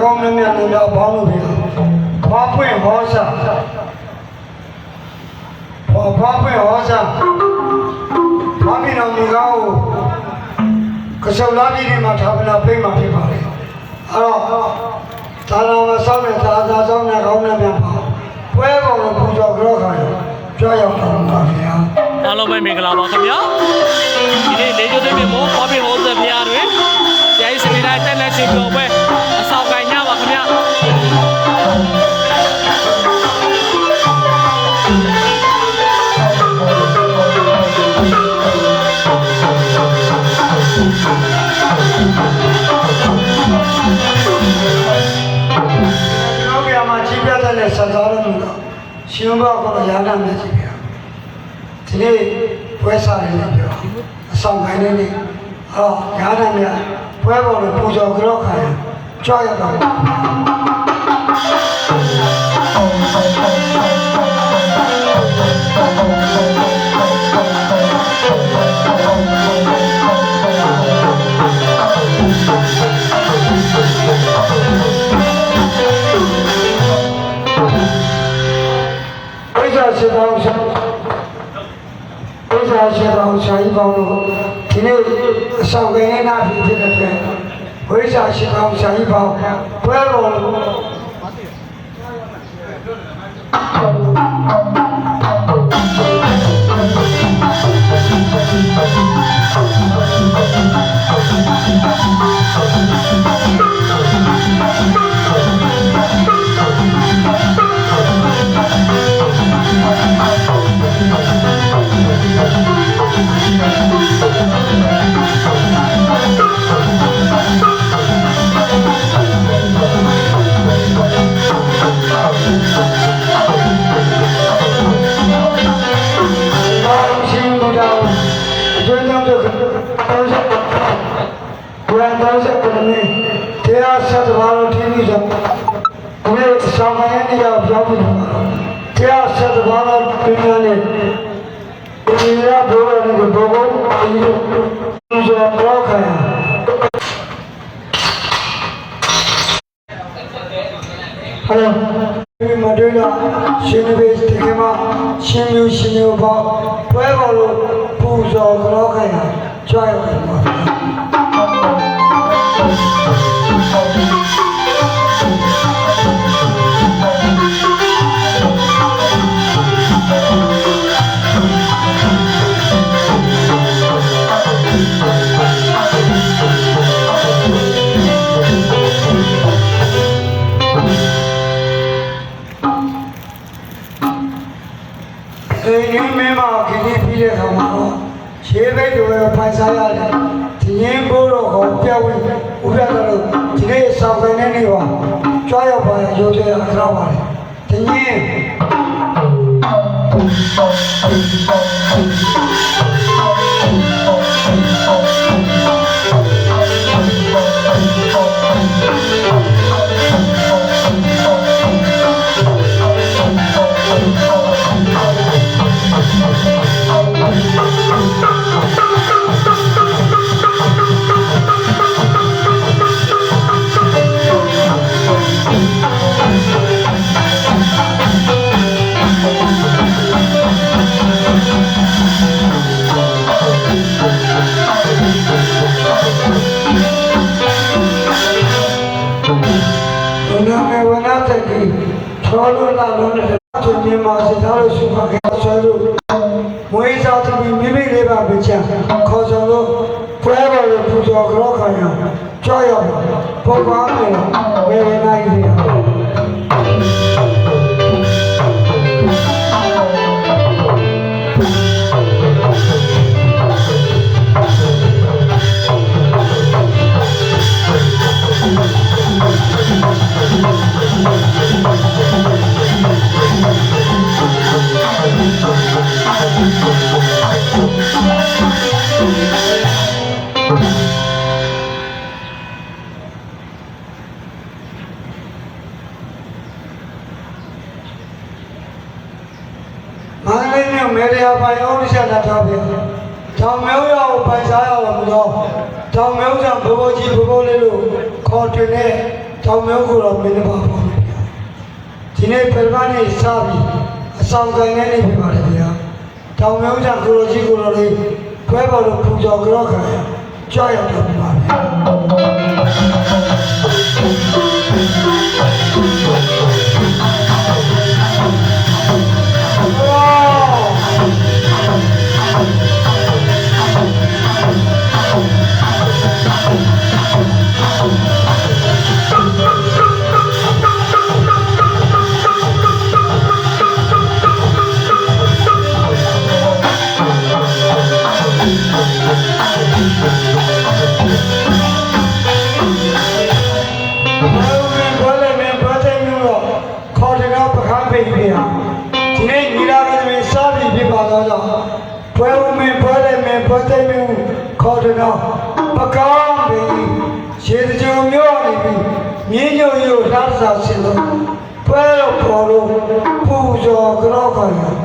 ညကောင်းမြတ်မြတ်နဲ့တော့ဘောင်းလို့ပြဘာပွင့်ဟောစာဘာဘာပွင့်ဟောစာဘာမင်းတော်မိကောင်းကိုကစုံလာပြည်မှာထားမလားပြိမှဖြစ်ပါလေအဲ့တော့သာလာမဆောင်တဲ့သာသာဆောင်တဲ့ကောင်းတဲ့ပြန်ပါပွဲပေါ်ကိုပူဇော်ကြောခါရကြွရောက်တော်ပါဗျာအားလုံးပဲမင်္ဂလာပါခင်ဗျာဒီနေ့လေကျိုးသိပင်မို့ပေါ်ပင်ဟောစဖျားတွင်ကျိုင်းစနေတိုင်းတက်လက်ရှင်ပြော ရှင်ဘကောရာဂနဲ့ကြီးပြဒီနေ့ပွဲစားရနေပြောအဆောင်ခိုင်းနေနေအော်ရာဂနဲ့ပွဲပေါ်ကိုပူဇော်ကြောခါရကြွရတော့ ဝိဇ္ဇာရှိတော်ဆောင်ဝိဇ္ဇာရှိတော်ဆိုင်ပေါင်းလို့ဒီနေ့အဆောင်ခိုင်းနေနာဖြစ်တဲ့အတွက်ဝိဇ္ဇာရှိတော်ဆိုင်ပေါင်းပွဲပေါ်ကိုပါရှင်ဘုရားအကျွမ်းကြောင့်တော့တောင်းဆက်ဘုရားတောင်းဆက်ပုံနဲ့တရားဆက်သွားလို့ထင်းပြီးတော့ဒီနေ့ဆောင်မရဲ့နေရာပြောင်းပြီးတော့တရားဆက်သွားလို့ ပြင်း အယူဒီဆိုတော့ခိုင်းဟယ်လိုဒီမတွေ့တော့ရှင်ဘေးတကယ်မှရှင်မျိုးရှင်မျိုးပေါ့ပွဲပေါ်လို့ပူဇော်ကြောခိုင်းတာကြွားရတယ်ပါ ပေါ်လို့ပူဇော်ကြောခါရကြောက်ရောက်ပုပ္ပါမေမေဝနာကြီးတွေမ ရီယာပိုင်အောင်ရရှာလာတော့ပြန်။တောင်မဲရကိုပိုင်စားရလို့မလို့တောင်မဲကဘဘကြီးဘဘလေးလို့ခေါ်တင်တဲ့တောင်မျိုးကိုတော့မင်းတစ်ပါးပေါ့ဒီနေ့ပရမနဲ့စပြီးအဆောင်ကိုင်းနေနေပြီပါလေဗျာတောင်မျိုးကြောင့်ကိုလိုကြီးကိုလိုလေးခွဲပေါ်လို့ပူဇော်ကြောခံရကြွရောက်တော့ပြီပါဗျာ ကြောက်ခံ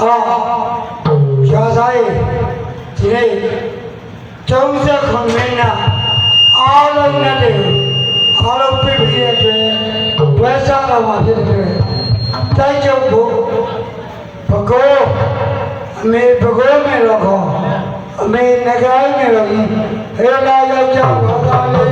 ဟာရာဇာရေးဒီနေ့39မိနစ်အားလုံးနဲ့တည်းအားလုံးပြည့်ပြည့်တဲ့အတွက်ဝဲစားတော်မှာဖြစ်တဲ့အတွက်တိုက်ချုပ်ဖို့ဘကောအမေဘကောမယ်တော့ခေါ်အမေငကိုင်းမယ်တော့ကြီးဟဲလာရောက်ကြပါသားလေး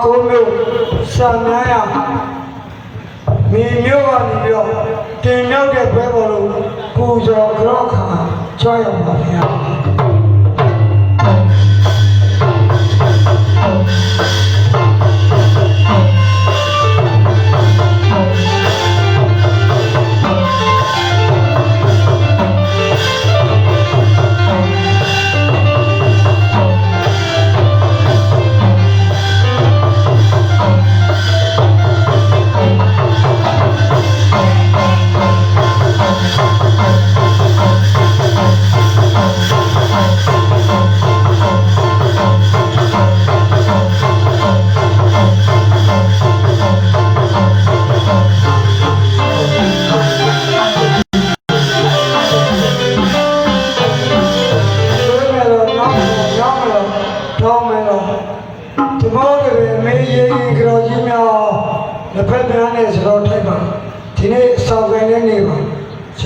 အပါကိုမျိုးဆံမြန်းရမိမျိုးကနေပြီးတော့တင်ရောက်တဲ့ပွဲပေါ်လို့ပူဇော်ကြောခါကြွရောက်ပါဗျာဆွေး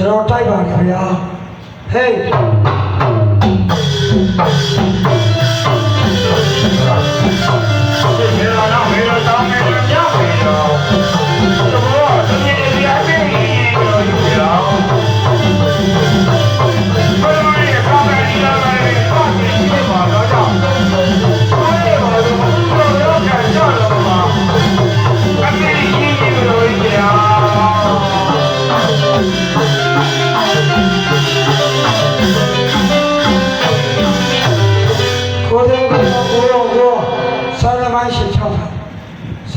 ကျွန်တော်တိုက်ပါခင်ဗျာဟေးမေလာတော့မေလာတောင်းနေကြမြောက်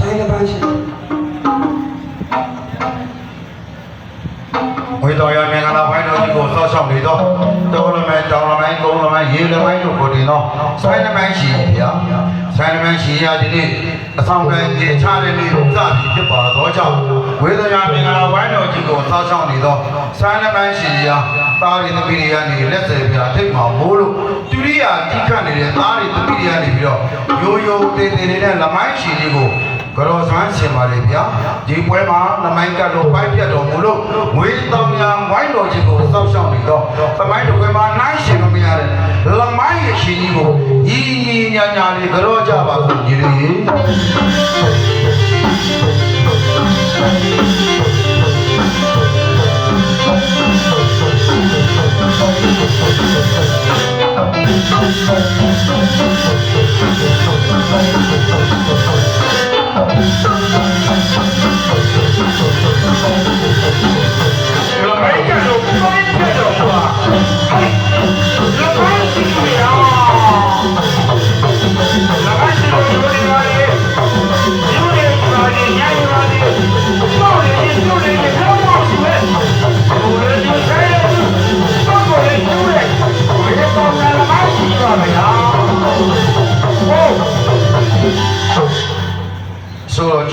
ဆိုင်ရမိုင်းရှိဝေတော်ရမင်္ဂလာပိုင်းတော်ကြီးကိုစောက်ရှောက်နေတော့တောလမိုင်းတောင်လမိုင်းကုန်းလမိုင်းရေလမိုင်းတို့ကိုတင်တော့ဆိုင်လမိုင်းရှိဗျာဆိုင်လမိုင်းရှိရဒီနေ့အဆောင်ကံကြီးချတဲ့နေ့စပြီးဖြစ်ပါတော့ကြောင့်ဝေတော်ရမင်္ဂလာပိုင်းတော်ကြီးကိုစောက်ရှောက်နေတော့ဆိုင်လမိုင်းရှိရသားရင်းသမီးတွေကနေလက်ဆယ်ပြထိတ်မှာမိုးလို့ဒုတိယကြီးခတ်နေတဲ့သားတွေသမီးတွေကနေပြီးတော့ရိုးရိုးတေးတေးနေတဲ့လမိုင်းရှိလေးကို ကရောဆွမ်းရှင်ပါလေဗျာဒီပွဲမှာသမိုင်းကတ်တော်ပိုင်းပြတ်တော်မူလို့ငွေတောင်ညာဝိုင်းတော်ကြီးကိုစောက်ရှောက်နေတော့သမိုင်းတော်ပွဲမှာနိုင်ရှင်လို့မရတဲ့လမိုင်းရဲ့ရှင်ကြီးကိုညီညီညာညာလေးကရောကြပါစို့ညီလေး 老白干了，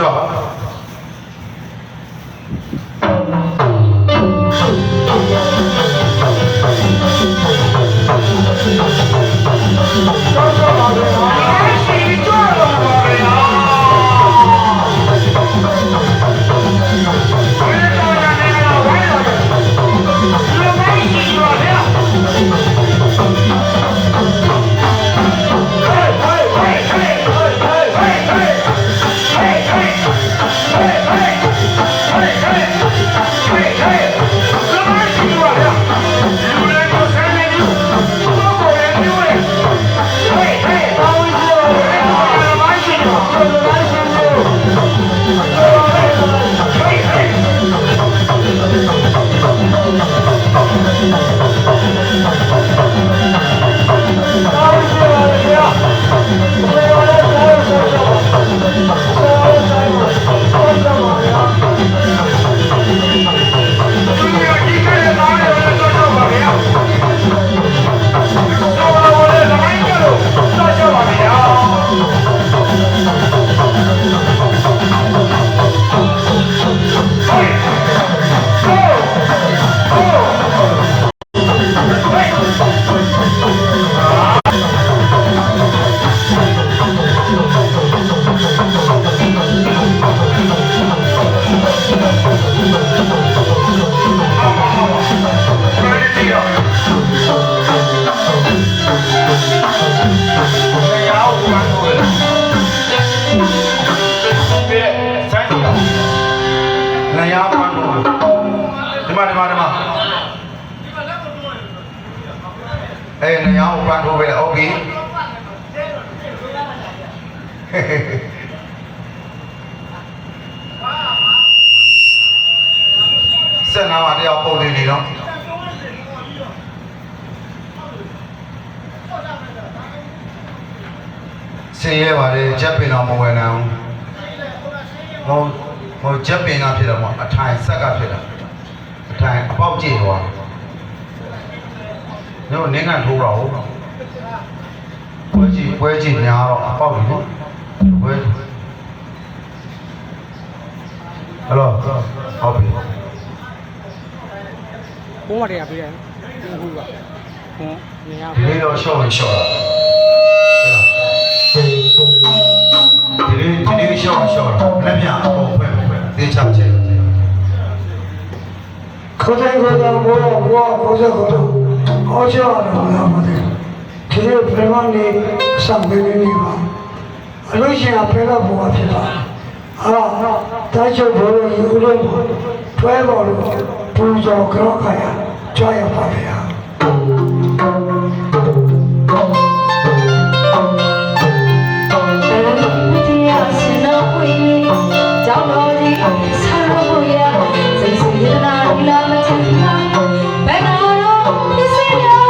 ဆို င်းရဲပါလေချက်ပင်တော်မဝင်နိုင်ဘူးဟိုဟိုချက်ပင်ကဖြစ်တယ်ပေါ့အထိုင်ဆက်ကဖြစ်တာအထိုင်အပေါက်ကြည့်သွားညို့နင်းကန်ထိုးတော့ပွဲကြည့်ပွဲကြည့်များတော့အပေါက်ကြီးနော်ပွဲဟယ်လိုဟုတ်ပြီဘုံမတွေကပေးတယ်ဟုတ်ကဟွန်းနေရဒီလေးတော့ရှော့ရင်ရှော့တာ ဒီလေးဒီလေးရှော့ရင်ရှော့တာလက်ပြအကုန်ဖွဲ့ဖွဲ့သေချာချက်ခေါ်တဲ့ခေါ်တော့ဘောဘောခေါ်တဲ့ခေါ်တော့အော်ချောတယ်ဘာမှမသိဒီလိုပြမနေစံပေးနေပါအလို့ရှိရင်ဖဲတော့ဘောဖြစ်တာအာတာချိုဘောလို့ယူလို့တွဲပေါ်လို့ပူဇော်ကြောခါရကြွားရပါဗျာ ရဲနာဒီလာမ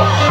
Oh.